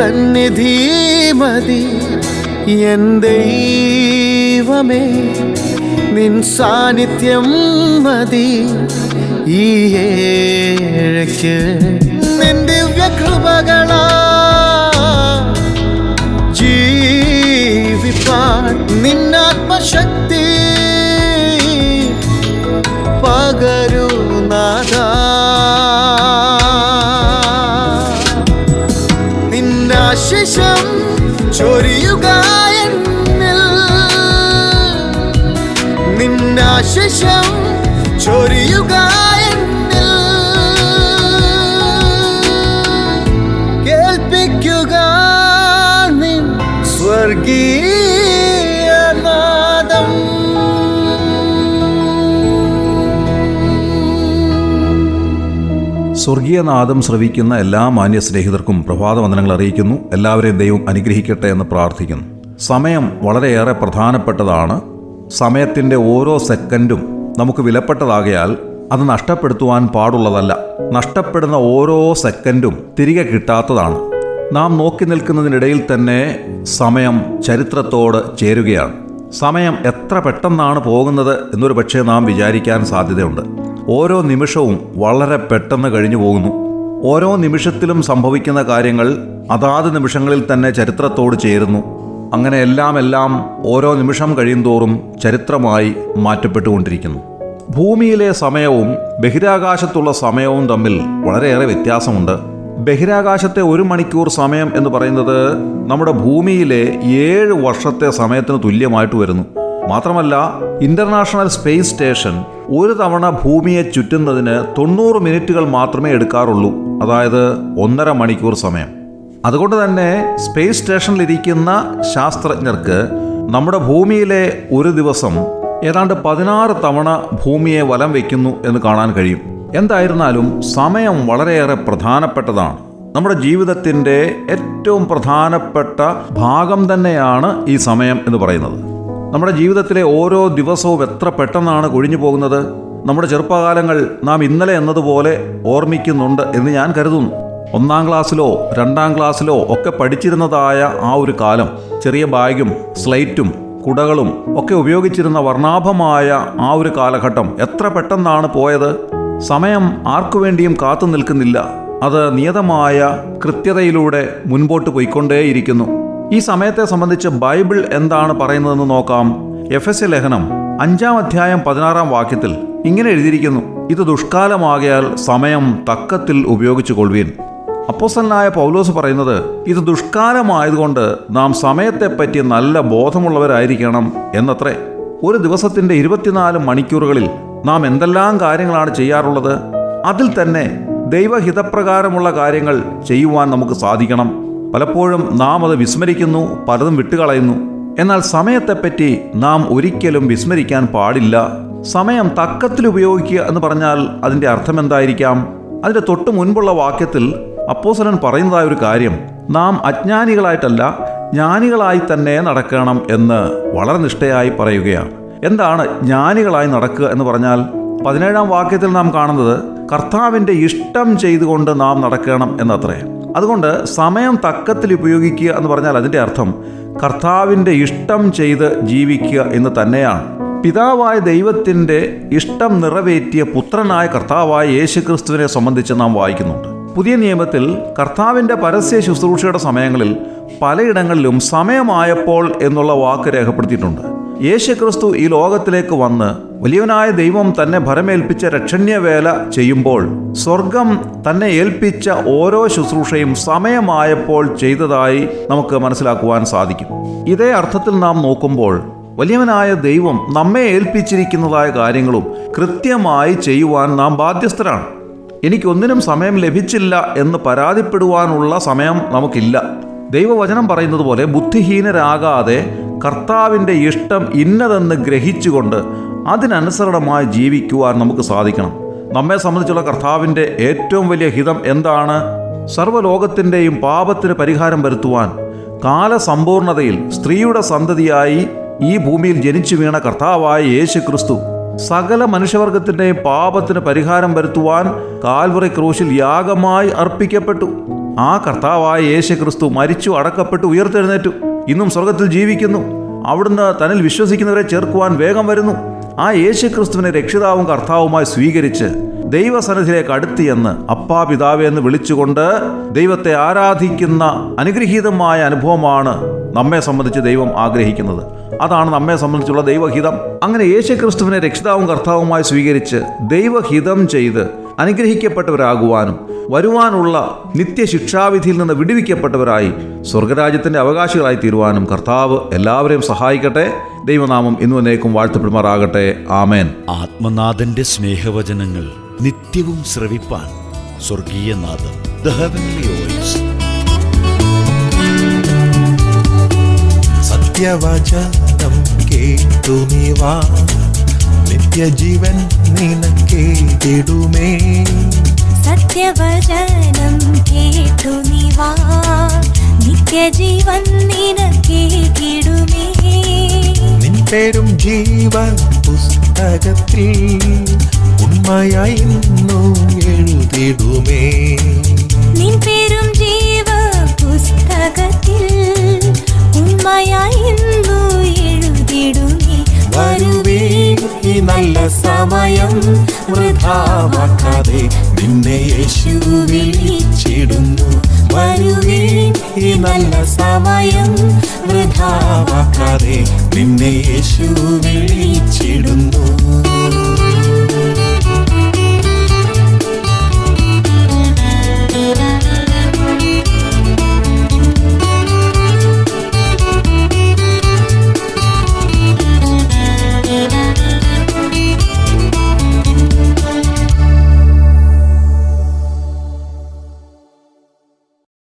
സന്നിധി മതി. എൻ ദൈവമേ നിൻ സാന്നിധ്യം മതി. ഈ ഏഴയ്ക്ക് നിൻ ദിവ്യകൃപകളാ ജീവിപ്പാൻ നിന്നാത്മശക്തി നിന്നാശിഷം ചൊരിയുക കേൾപ്പിക്കുക നിൻ സ്വർഗീയ നാദം. സ്വർഗീയനാദം ശ്രവിക്കുന്ന എല്ലാ മാന്യ സ്നേഹിതർക്കും പ്രഭാതവന്ദനങ്ങൾ അറിയിക്കുന്നു. എല്ലാവരെയും ദൈവം അനുഗ്രഹിക്കട്ടെ എന്ന് പ്രാർത്ഥിക്കുന്നു. സമയം വളരെയേറെ പ്രധാനപ്പെട്ടതാണ്. സമയത്തിന്റെ ഓരോ സെക്കൻഡും നമുക്ക് വിലപ്പെട്ടതാകയാൽ അത് നഷ്ടപ്പെടുത്തുവാൻ പാടുള്ളതല്ല. നഷ്ടപ്പെടുന്ന ഓരോ സെക്കൻഡും തിരികെ കിട്ടാത്തതാണ്. നാം നോക്കി നിൽക്കുന്നതിനിടയിൽ തന്നെ സമയം ചരിത്രത്തോട് ചേരുകയാണ്. സമയം എത്ര പെട്ടെന്നാണ് പോകുന്നത് എന്നൊരു പക്ഷേ നാം വിചാരിക്കാൻ സാധ്യതയുണ്ട്. ഓരോ നിമിഷവും വളരെ പെട്ടെന്ന് കഴിഞ്ഞു പോകുന്നു. ഓരോ നിമിഷത്തിലും സംഭവിക്കുന്ന കാര്യങ്ങൾ അതാത് നിമിഷങ്ങളിൽ തന്നെ ചരിത്രത്തോട് ചേരുന്നു. അങ്ങനെ എല്ലാം എല്ലാം ഓരോ നിമിഷം കഴിയുന്തോറും ചരിത്രമായി മാറ്റപ്പെട്ടുകൊണ്ടിരിക്കുന്നു. ഭൂമിയിലെ സമയവും ബഹിരാകാശത്തുള്ള സമയവും തമ്മിൽ വളരെയേറെ വ്യത്യാസമുണ്ട്. ബഹിരാകാശത്തെ ഒരു മണിക്കൂർ സമയം എന്ന് പറയുന്നത് നമ്മുടെ ഭൂമിയിലെ ഏഴ് വർഷത്തെ സമയത്തിന് തുല്യമായിട്ട് വരുന്നു. മാത്രമല്ല ഇന്റർനാഷണൽ സ്പേസ് സ്റ്റേഷൻ ഒരു തവണ ഭൂമിയെ ചുറ്റുന്നതിന് തൊണ്ണൂറ് മിനിറ്റുകൾ മാത്രമേ എടുക്കാറുള്ളൂ. അതായത് ഒന്നര മണിക്കൂർ സമയം. അതുകൊണ്ട് തന്നെ സ്പേസ് സ്റ്റേഷനിലിരിക്കുന്ന ശാസ്ത്രജ്ഞർക്ക് നമ്മുടെ ഭൂമിയിലെ ഒരു ദിവസം ഏതാണ്ട് പതിനാറ് തവണ ഭൂമിയെ വലം വയ്ക്കുന്നു എന്ന് കാണാൻ കഴിയും. എന്തായിരുന്നാലും സമയം വളരെയേറെ പ്രധാനപ്പെട്ടതാണ്. നമ്മുടെ ജീവിതത്തിന്റെ ഏറ്റവും പ്രധാനപ്പെട്ട ഭാഗം തന്നെയാണ് ഈ സമയം എന്ന് പറയുന്നത്. നമ്മുടെ ജീവിതത്തിലെ ഓരോ ദിവസവും എത്ര പെട്ടെന്നാണ് കൊഴിഞ്ഞു പോകുന്നത്? നമ്മുടെ ചെറുപ്പകാലങ്ങൾ നാം ഇന്നലെ എന്നതുപോലെ ഓർമ്മിക്കുന്നുണ്ട് എന്ന് ഞാൻ കരുതുന്നു. ഒന്നാം ക്ലാസ്സിലോ രണ്ടാം ക്ലാസ്സിലോ ഒക്കെ പഠിച്ചിരുന്നതായ ആ ഒരു കാലം ചെറിയ ബാഗും സ്ലൈറ്റും കുടകളും ഒക്കെ ഉപയോഗിച്ചിരുന്ന വർണാഭമായ ആ ഒരു കാലഘട്ടം എത്ര പെട്ടെന്നാണ് പോയത്? സമയം ആർക്കു വേണ്ടിയും കാത്തു നിൽക്കുന്നില്ല. അത് നിയതമായ കൃത്യതയിലൂടെ മുൻപോട്ട് പോയിക്കൊണ്ടേയിരിക്കുന്നു. ഈ സമയത്തെ സംബന്ധിച്ച് ബൈബിൾ എന്താണ് പറയുന്നതെന്ന് നോക്കാം. എഫ് എസ് ലേഖനം അഞ്ചാം അധ്യായം പതിനാറാം വാക്യത്തിൽ ഇങ്ങനെ എഴുതിയിരിക്കുന്നു. ഇത് ദുഷ്കാലമാകയാൽ സമയം തക്കത്തിൽ ഉപയോഗിച്ചു കൊള്ളുവീൻ അപ്പോസനായ പൗലോസ് പറയുന്നത് ഇത് ദുഷ്കാലമായതുകൊണ്ട് നാം സമയത്തെപ്പറ്റി നല്ല ബോധമുള്ളവരായിരിക്കണം എന്നത്രേ. ഒരു ദിവസത്തിന്റെ ഇരുപത്തിനാല് മണിക്കൂറുകളിൽ നാം എന്തെല്ലാം കാര്യങ്ങളാണ് ചെയ്യാറുള്ളത്? അതിൽ തന്നെ ദൈവഹിതപ്രകാരമുള്ള കാര്യങ്ങൾ ചെയ്യുവാൻ നമുക്ക് സാധിക്കണം. പലപ്പോഴും നാം അത് വിസ്മരിക്കുന്നു പലതും വിട്ടുകളയുന്നു. എന്നാൽ സമയത്തെപ്പറ്റി നാം ഒരിക്കലും വിസ്മരിക്കാൻ പാടില്ല. സമയം തക്കത്തിൽ ഉപയോഗിക്കുക എന്ന് പറഞ്ഞാൽ അതിന്റെ അർത്ഥം എന്തായിരിക്കാം? അതിന്റെ തൊട്ട് മുൻപുള്ള വാക്യത്തിൽ അപ്പോസലൻ പറയുന്നതായ ഒരു കാര്യം നാം അജ്ഞാനികളായിട്ടല്ല ജ്ഞാനികളായി തന്നെ നടക്കണം എന്ന് വളരെ നിഷ്ഠയായി പറയുകയാണ്. എന്താണ് ജ്ഞാനികളായി നടക്കുക എന്ന് പറഞ്ഞാൽ പതിനേഴാം വാക്യത്തിൽ നാം കാണുന്നത് കർത്താവിന്റെ ഇഷ്ടം ചെയ്തുകൊണ്ട് നാം നടക്കണം എന്നത്രേ. അതുകൊണ്ട് സമയം തക്കത്തിൽ ഉപയോഗിക്കുക എന്ന് പറഞ്ഞാൽ അതിന്റെ അർത്ഥം കർത്താവിന്റെ ഇഷ്ടം ചെയ്ത് ജീവിക്കുക എന്ന് തന്നെയാണ്. പിതാവായ ദൈവത്തിന്റെ ഇഷ്ടം നിറവേറ്റിയ പുത്രനായ കർത്താവായ യേശുക്രിസ്തുവിനെ സംബന്ധിച്ച് നാം വായിക്കുന്നുണ്ട്. പുതിയ നിയമത്തിൽ കർത്താവിന്റെ പരസ്യ ശുശ്രൂഷയുടെ സമയങ്ങളിൽ പലയിടങ്ങളിലും സമയമായപ്പോൾ എന്നുള്ള വാക്ക് രേഖപ്പെടുത്തിയിട്ടുണ്ട്. യേശുക്രിസ്തു ഈ ലോകത്തിലേക്ക് വന്ന് വലിയവനായ ദൈവം തന്നെ ഭരമേൽപ്പിച്ച രക്ഷണ്യവേല ചെയ്യുമ്പോൾ സ്വർഗം തന്നെ ഏൽപ്പിച്ച ഓരോ ശുശ്രൂഷയും സമയമായപ്പോൾ ചെയ്തതായി നമുക്ക് മനസ്സിലാക്കുവാൻ സാധിക്കും. ഇതേ അർത്ഥത്തിൽ നാം നോക്കുമ്പോൾ വലിയവനായ ദൈവം നമ്മെ ഏൽപ്പിച്ചിരിക്കുന്നതായ കാര്യങ്ങളും കൃത്യമായി ചെയ്യുവാൻ നാം ബാധ്യസ്ഥരാണ്. എനിക്കൊന്നിനും സമയം ലഭിച്ചില്ല എന്ന് പരാതിപ്പെടുവാനുള്ള സമയം നമുക്കില്ല. ദൈവവചനം പറയുന്നത് പോലെ ബുദ്ധിഹീനരാകാതെ കർത്താവിന്റെ ഇഷ്ടം ഇന്നതെന്ന് ഗ്രഹിച്ചുകൊണ്ട് അതിനനുസരണമായി ജീവിക്കുവാൻ നമുക്ക് സാധിക്കണം. നമ്മെ സംബന്ധിച്ചുള്ള കർത്താവിന്റെ ഏറ്റവും വലിയ ഹിതം എന്താണ്? സർവലോകത്തിന്റെയും പാപത്തിന് പരിഹാരം വരുത്തുവാൻ. കാലസമ്പൂർണതയിൽ സ്ത്രീയുടെ സന്തതിയായി ഈ ഭൂമിയിൽ ജനിച്ചു വീണ കർത്താവായ യേശു ക്രിസ്തു സകല മനുഷ്യവർഗത്തിന്റെയും പാപത്തിന് പരിഹാരം വരുത്തുവാൻ കാൽവറി ക്രൂശിൽ യാഗമായി അർപ്പിക്കപ്പെട്ടു. ആ കർത്താവായ യേശു ക്രിസ്തു മരിച്ചു അടക്കപ്പെട്ടു ഉയർത്തെഴുന്നേറ്റു. ഇന്നും സ്വർഗത്തിൽ ജീവിക്കുന്നു. അവിടുന്ന് തന്നിൽ വിശ്വസിക്കുന്നവരെ ചേർക്കുവാൻ വേഗം വരുന്നു. ആ യേശു ക്രിസ്തുവിനെ രക്ഷിതാവും കർത്താവുമായി സ്വീകരിച്ച് ദൈവസന്നിധിയിലേക്ക് അടുത്തിയെന്ന് അപ്പാ പിതാവേ എന്ന് വിളിച്ചുകൊണ്ട് ദൈവത്തെ ആരാധിക്കുന്ന അനുഗ്രഹീതമായ അനുഭവമാണ് നമ്മെ സംബന്ധിച്ച് ദൈവം ആഗ്രഹിക്കുന്നത്. അതാണ് നമ്മെ സംബന്ധിച്ചുള്ള ദൈവഹിതം. അങ്ങനെ യേശു ക്രിസ്തുവിനെ രക്ഷിതാവും കർത്താവുമായി സ്വീകരിച്ച് ദൈവഹിതം ചെയ്ത് അനുഗ്രഹിക്കപ്പെട്ടവരാകുവാനും വരുവാനുള്ള നിത്യശിക്ഷാവിധിയിൽ നിന്ന് വിടുവിക്കപ്പെട്ടവരായി സ്വർഗരാജ്യത്തിന്റെ അവകാശികളായി തീരുവാനും കർത്താവ് എല്ലാവരെയും സഹായിക്കട്ടെ. ദൈവനാമം ഇന്നു എന്നേക്കും വാഴ്ത്തപ്പെടുമാറാകട്ടെ. ആമേൻ. ആത്മനാഥന്റെ സ്നേഹവചനങ്ങൾ നിത്യവും ശ്രവിപ്പാൻ ദ ഹെവൻലി വോയിസ് സത്യവചനം കേട്ടു നീവാ നിത്യജീവൻ നിനക്കേടുമേ സത്യവചനം കേട്ടു നിവാ നിത്യജീവൻ നിനക്കേകിടുമേ നിൻ പേരും ജീവ പുസ്തകത്തിൽ ഉണ്മയായി ഇന്നും എഴുതിടുമേ. നിൻ പേരും ജീവ പുസ്തകത്തിൽ ഉണ്മയായി ഇന്നു നല്ല സമയം വൃഥാവാക്കാതെ നിന്നെ യേശു വിളിച്ചിടുന്നു. വരുവേ ഈ നല്ല സമയം വൃഥാവാക്കാതെ നിന്നെ യേശു വിളിച്ചിടുന്നു